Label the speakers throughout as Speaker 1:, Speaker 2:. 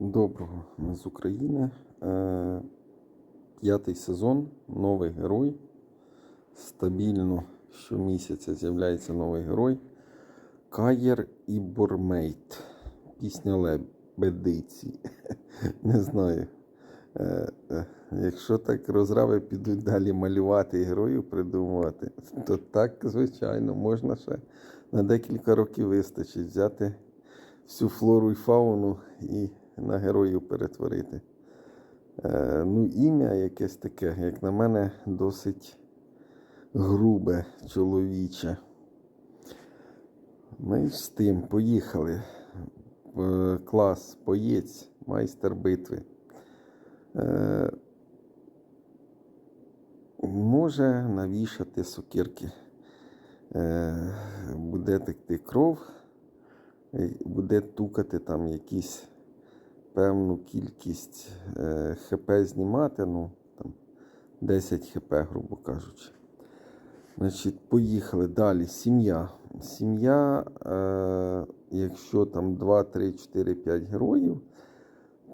Speaker 1: Доброго ми з України. Е, П'ятий сезон, новий герой. Стабільно щомісяця з'являється новий герой. Каєр і Бормейт. Пісня Лебедиці. Не знаю. Е, е, Якщо так розрави підуть далі малювати героїв придумувати, то так, звичайно, можна ще на декілька років вистачить взяти всю флору і фауну і на героїв перетворити. Е, ну, ім'я якесь таке, як на мене, досить грубе, чоловіче. Ми з тим поїхали. Е, клас, боєць, майстер битви. Е, може навішати сокирки. Буде текти кров, буде тукати там якісь певну кількість е, ХП знімати, ну там 10 ХП, грубо кажучи. Значить, поїхали далі. Сім'я. Сім'я, е, якщо там 2, 3, 4, 5 героїв,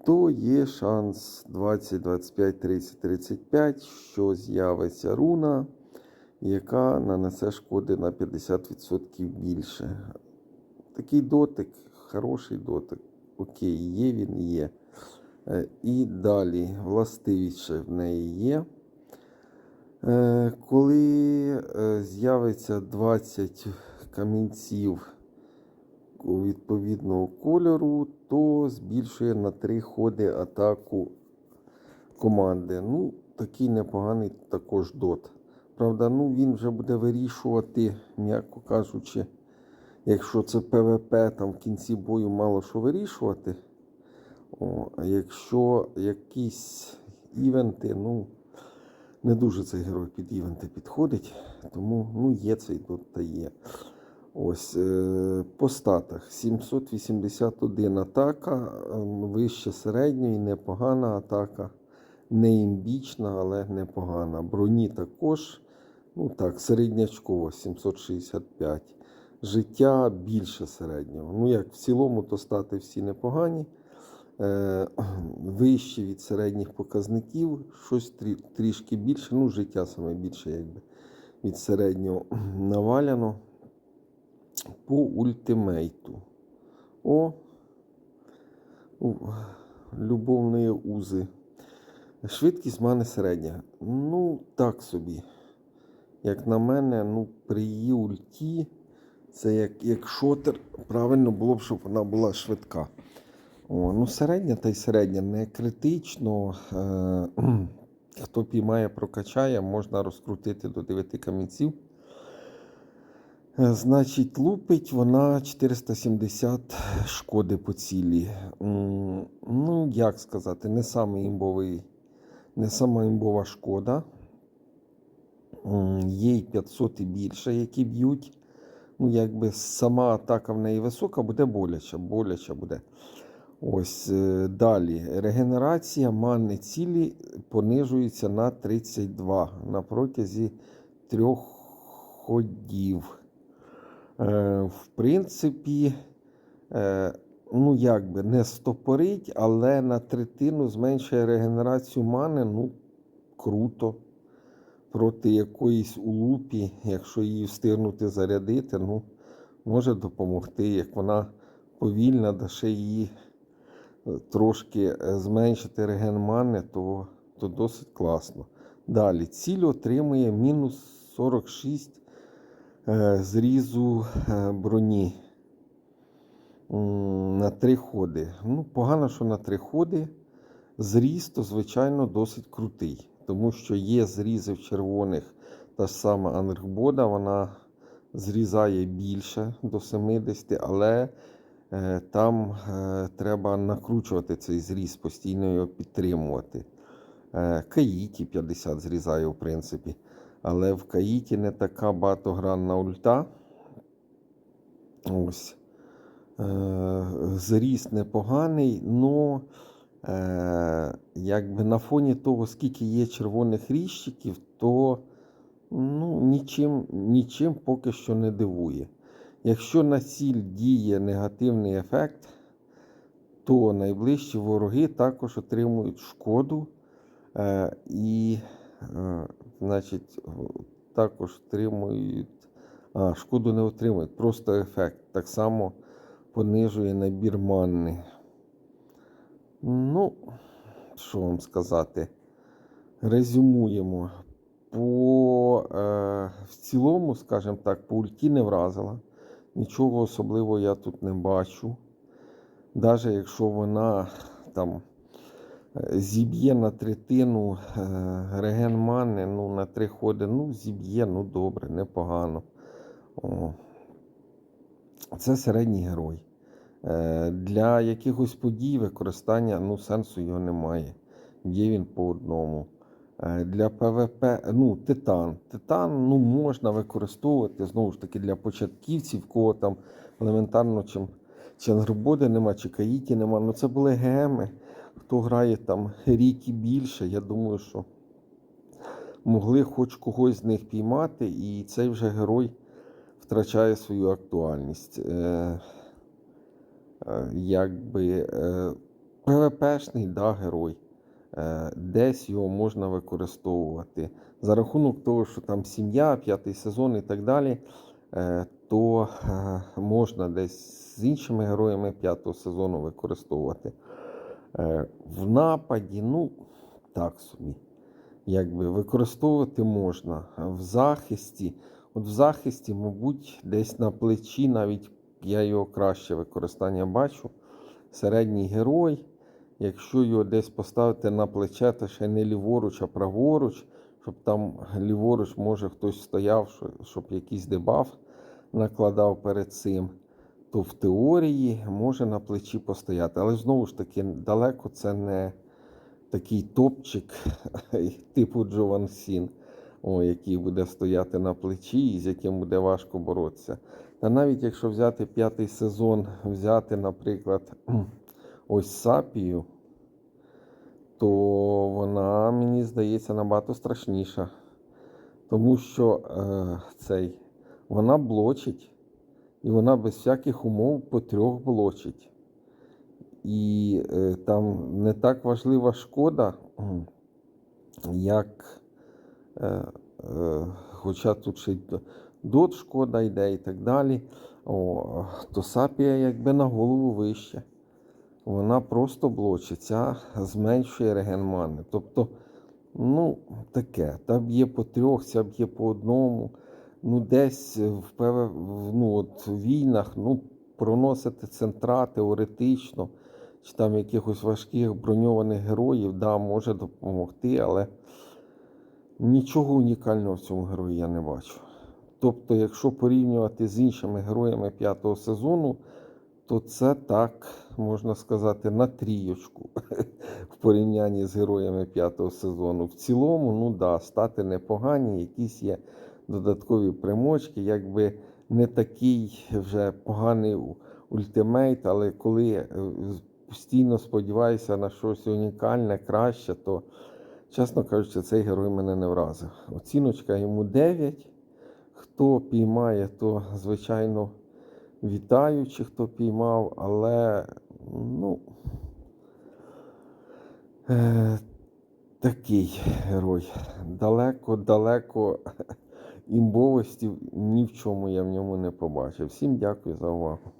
Speaker 1: то є шанс 20, 25, 30, 35, що з'явиться руна, яка нанесе шкоди на 50% більше. Такий дотик, хороший дотик. Окей, є він є. Е, І далі властивість ще в неї є. Е, Коли е, з'явиться 20 камінців відповідного кольору, то збільшує на 3 ходи атаку команди. Ну, такий непоганий також дот. Правда, ну він вже буде вирішувати, м'яко кажучи, якщо це ПВП, там в кінці бою мало що вирішувати. О, а якщо якісь івенти, ну, не дуже цей герой під івенти підходить, тому ну, є цей тут та є. Ось е, по статах 781 атака, ем, вище середньої, непогана атака. Не імбічна, але непогана. Броні також, ну так, середнячково 765. Життя більше середнього. Ну, як в цілому, то стати всі непогані. Е, вищі від середніх показників, щось трі, трішки більше, ну, життя саме більше, якби від середнього наваляно. По ультимейту. О, любовної узи. Швидкість в мене середня. Ну, так собі. Як на мене, ну, при її ульті, це як, як шотер, правильно було б, щоб вона була швидка. О, ну, середня та й середня, не критично. Е, хто піймає, прокачає, можна розкрутити до 9 камінців. Е, Значить, лупить вона 470 шкоди по цілі. Ну, як сказати, не самий імбовий, не сама імбова шкода. Є й 500 і більше, які б'ють. Ну, якби сама атака в неї висока, буде боляча, боляча буде. Ось е, далі. Регенерація мани цілі понижується на 32 на протязі трьох ходів. Е, В принципі, е, ну якби не стопорить, але на третину зменшує регенерацію мани. Ну, круто. Проти якоїсь улупі, якщо її встигнути зарядити, ну, може допомогти. Як вона повільна, да ще її е, трошки е, зменшити реген мани, то, то досить класно. Далі, ціль отримує мінус 46 е, зрізу броні на три ходи. Ну, погано, що на три ходи. Зріз, то, звичайно, досить крутий, тому що є зрізи в червоних, та ж сама Анерхбода, вона зрізає більше до 70, але е, там е, треба накручувати цей зріз, постійно його підтримувати. Е, Каїті 50 зрізає, в принципі. Але в Каїті не така багатогранна ульта. Ось. Е, непоганий, але якби на фоні того, скільки є червоних ріщиків, то ну, нічим, нічим поки що не дивує. Якщо на ціль діє негативний ефект, то найближчі вороги також отримують шкоду е, і, е, значить, також отримують. А, шкоду не отримують, просто ефект. Так само понижує набір манни. Ну, що вам сказати? Резюмуємо. По, е, в цілому, скажімо так, по ульті не вразила. Нічого особливого я тут не бачу. Навіть якщо вона там е, зіб'є на третину е, реген мани, ну, на три ходи, ну, зіб'є, ну добре, непогано. О. Це середній герой. Е, Для якихось подій використання ну, сенсу його немає. Є він по одному. Е, Для ПВП, ну, титан. Титан ну, можна використовувати знову ж таки для початківців, кого там елементарно чим чи нема, чи Каїті нема. Ну це були геми. Хто грає там рік і більше, я думаю, що могли хоч когось з них піймати, і цей вже герой втрачає свою актуальність. Якби е, ПВПшний да, герой. Е, десь його можна використовувати. За рахунок того, що там сім'я, п'ятий сезон і так далі, е, то можна десь з іншими героями п'ятого сезону використовувати. В нападі, ну, так собі. Якби використовувати можна. В захисті, от в захисті, мабуть, десь на плечі, навіть я його краще використання бачу. Середній герой. Якщо його десь поставити на плече, то ще не ліворуч, а праворуч, щоб там ліворуч, може хтось стояв, щоб якийсь дебаф накладав перед цим, то в теорії може на плечі постояти. Але знову ж таки, далеко це не такий топчик, типу Джован Сін, о, який буде стояти на плечі і з яким буде важко боротися. Та навіть якщо взяти п'ятий сезон, взяти, наприклад, ось Сапію, то вона, мені здається, набагато страшніша. Тому що е, цей, вона блочить, і вона без всяких умов по трьох блочить. І е, там не так важлива шкода, як, хоча тут ще й дот шкода йде і так далі, о, то сапія якби на голову вище. Вона просто блочить, ця зменшує реген мани. Тобто, ну, таке. Та б'є по трьох, ця б'є по одному. Ну, десь в, пев... ну, от, війнах ну, проносити центра теоретично, чи там якихось важких броньованих героїв, да, може допомогти, але нічого унікального в цьому герої я не бачу. Тобто, якщо порівнювати з іншими героями п'ятого сезону, то це так, можна сказати, на трійочку в порівнянні з героями п'ятого сезону. В цілому, ну да, стати непогані, якісь є додаткові примочки, якби не такий вже поганий ультимейт, але коли е, постійно сподіваюся на щось унікальне, краще, то, чесно кажучи, цей герой мене не вразив. Оціночка йому 9. Хто піймає, то, звичайно, вітаю, чи хто піймав, але ну, е, такий герой. Далеко-далеко імбовості ні в чому я в ньому не побачив. Всім дякую за увагу.